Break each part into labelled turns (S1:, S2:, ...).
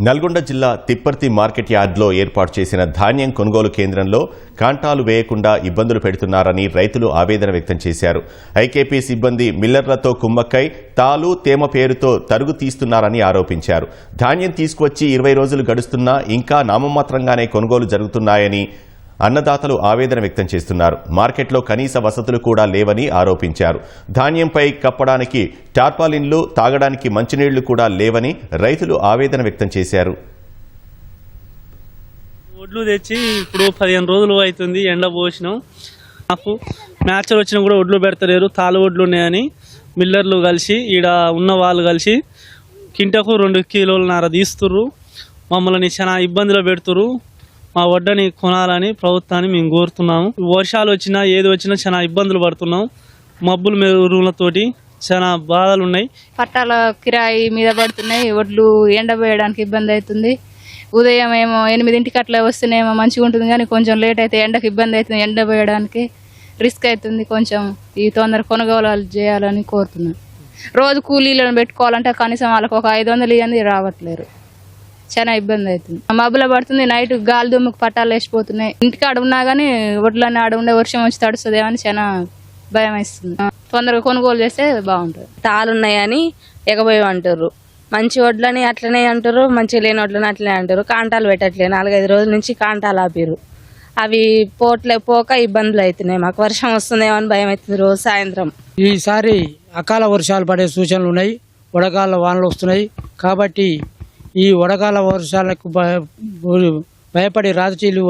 S1: నల్గొండ జిల్లా తిప్పర్తి మార్కెట్ యార్డ్లో ఏర్పాటు చేసిన ధాన్యం కొనుగోలు కేంద్రంలో కాంటాలు వేయకుండా ఇబ్బందులు పెడుతున్నారని రైతులు ఆవేదన వ్యక్తం చేశారు. ఐకేపీ సిబ్బంది మిల్లర్లతో కుమ్మక్కై తాలు తేమ పేరుతో తరుగు తీస్తున్నారని ఆరోపించారు. ధాన్యం తీసుకువచ్చి ఇరవై రోజులు గడుస్తున్నా ఇంకా నామమాత్రంగానే కొనుగోలు జరుగుతున్నాయని అన్నదాతలు ఆవేదన వ్యక్తం చేస్తున్నారు. మార్కెట్లో కనీస వసతులు కూడా లేవని ఆరోపించారు. ధాన్యంపై కప్పడానికి టార్పాలిన్లు తాగడానికి మంచినీళ్ళు కూడా లేవని రైతులు ఆవేదన వ్యక్తం చేశారు.
S2: ఒడ్లు తెచ్చి ఇప్పుడు పదిహేను రోజులు అవుతుంది ఎండ పోసినాం. నాకు మ్యాచ్లు వచ్చినా కూడా ఒడ్లు పెడతలేరు. తాలు ఒడ్లు ఉన్నాయని మిల్లర్లు కలిసి ఈడ ఉన్న వాళ్ళు కలిసి కింటకు రెండు కిలోలన్నర తీస్తుర్రు. మమ్మల్ని చాలా ఇబ్బందిలో పెడుతుర్రు. మా వడ్డని కొనాలని ప్రభుత్వాన్ని మేము కోరుతున్నాము. వర్షాలు వచ్చినా ఏది వచ్చినా చాలా ఇబ్బందులు పడుతున్నాం. మబ్బులు మెరుగులతోటి చాలా బాధలు ఉన్నాయి
S3: పట్టాల కిరాయి మీద పడుతున్నాయి. వడ్లు ఎండబోయడానికి ఇబ్బంది అవుతుంది. ఉదయం ఏమో ఎనిమిదింటికి అట్లా వస్తేనేమో మంచిగా ఉంటుంది కానీ కొంచెం లేట్ అయితే ఎండకు ఇబ్బంది అవుతుంది ఎండబోయడానికి. రిస్క్ అవుతుంది కొంచెం ఈ తొందర కొనుగోలు చేయాలని కోరుతున్నాను రోజు కూలీలను పెట్టుకోవాలంటే కనీసం వాళ్ళకు ఒక ఐదు వందలు ఇవ్వండి రావట్లేరు. చాలా ఇబ్బంది అవుతుంది. మబ్బుల పడుతుంది నైట్ గాలి దుమ్ముకు పట్టాలు వేసిపోతున్నాయి. ఇంటికాడ ఉన్నా కానీ ఒడ్లన్నీ ఆడ ఉండే వర్షం వచ్చి తడుస్తుందేమని చాలా భయం వేస్తుంది. తొందరగా కొనుగోలు చేస్తే బాగుంటుంది.
S4: తాలున్నాయని ఎగబోయి అంటారు మంచి వడ్లని అట్లనే అంటారు మంచి లేని వడ్లని అట్లనే అంటారు కాంటాలు పెట్టట్లే నాలుగైదు రోజుల నుంచి కాంటాలు ఆపిరు అవి పోట్లే పోక ఇబ్బందులు అవుతున్నాయి మాకు వర్షం వస్తుందేమో అని భయం అవుతుంది రోజు సాయంత్రం.
S5: ఈసారి అకాల వర్షాలు పడే సూచనలు ఉన్నాయి. వడగాళ్ళ వానలు వస్తున్నాయి. కాబట్టి ఈ వడగాల వర్షాలకు భయ- భయపడి రాజకీయులు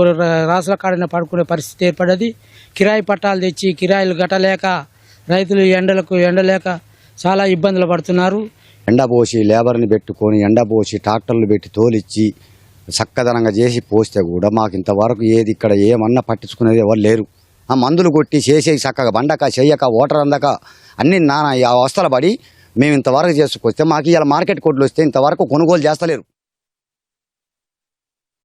S5: రాసుల కాడిన పడుకునే పరిస్థితి ఏర్పడది కిరాయి పట్టాలు తెచ్చి కిరాయిలు గట్టలేక రైతులు ఎండలకు ఎండలేక చాలా ఇబ్బందులు పడుతున్నారు.
S6: ఎండపోసి లేబర్ని పెట్టుకొని ఎండపోసి ట్రాక్టర్లు పెట్టి తోలిచ్చి చక్కదనంగా చేసి పోస్తే కూడా మాకు ఇంతవరకు ఏది ఇక్కడ ఏమన్నా పట్టించుకునేది ఎవరు లేరు. ఆ మందులు కొట్టి చేసే చక్కగా బండక చెయ్యక ఓటర్ అందక అన్ని నానా అవస్థలు పడి మేము ఇంతవరకు చేసుకొస్తే మాకు ఇలా మార్కెట్ కొట్లు వస్తే ఇంతవరకు కొనుగోలు చేస్తలేరు.